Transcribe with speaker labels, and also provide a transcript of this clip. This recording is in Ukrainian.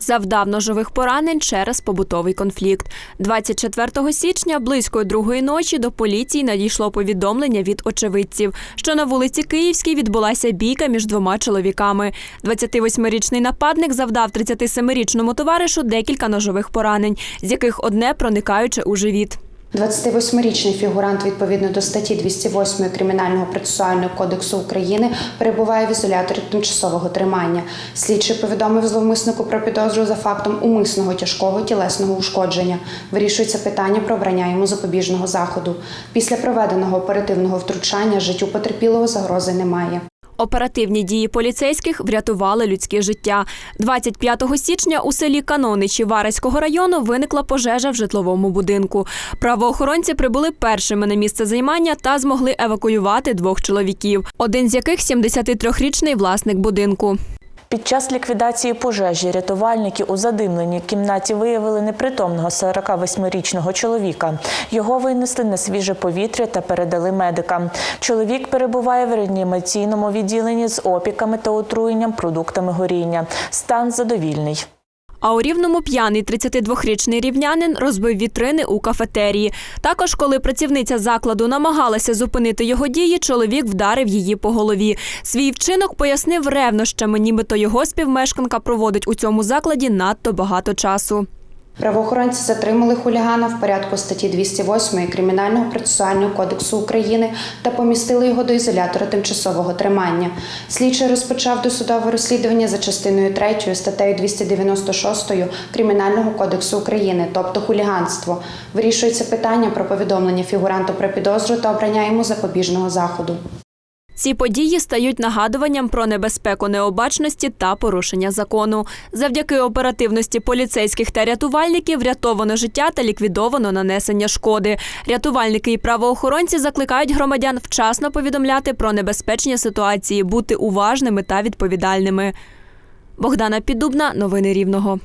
Speaker 1: Завдав ножових поранень через побутовий конфлікт. 24 січня близько другої ночі до поліції надійшло повідомлення від очевидців, що на вулиці Київській відбулася бійка між двома чоловіками. 28-річний нападник завдав 37-річному товаришу декілька ножових поранень, з яких одне проникаюче у живіт.
Speaker 2: 28-річний фігурант відповідно до статті 208 Кримінального процесуального кодексу України перебуває в ізоляторі тимчасового тримання. Слідчий повідомив зловмиснику про підозру за фактом умисного тяжкого тілесного ушкодження. Вирішується питання про обрання йому запобіжного заходу. Після проведеного оперативного втручання життю потерпілого загрози немає.
Speaker 1: Оперативні дії поліцейських врятували людське життя. 25 січня у селі Каноничі Вареського району виникла пожежа в житловому будинку. Правоохоронці прибули першими на місце займання та змогли евакуювати двох чоловіків, один з яких 73-річний власник будинку.
Speaker 3: Під час ліквідації пожежі рятувальники у задимленій кімнаті виявили непритомного 48-річного чоловіка. Його винесли на свіже повітря та передали медикам. Чоловік перебуває в реанімаційному відділенні з опіками та отруєнням продуктами горіння. Стан задовільний.
Speaker 1: А у рівному п'яний 32-річний рівнянин розбив вітрини у кафетерії. Також, коли працівниця закладу намагалася зупинити його дії, чоловік вдарив її по голові. Свій вчинок пояснив ревнощами, нібито його співмешканка проводить у цьому закладі надто багато часу.
Speaker 2: Правоохоронці затримали хулігана в порядку статті 208 Кримінального процесуального кодексу України та помістили його до ізолятора тимчасового тримання. Слідчий розпочав досудове розслідування за частиною 3 статтею 296 Кримінального кодексу України, тобто хуліганство. Вирішується питання про повідомлення фігуранту про підозру та обрання йому запобіжного заходу.
Speaker 1: Ці події стають нагадуванням про небезпеку необачності та порушення закону. Завдяки оперативності поліцейських та рятувальників врятовано життя та ліквідовано нанесення шкоди. Рятувальники і правоохоронці закликають громадян вчасно повідомляти про небезпечні ситуації, бути уважними та відповідальними. Богдана Піддубна, новини Рівного.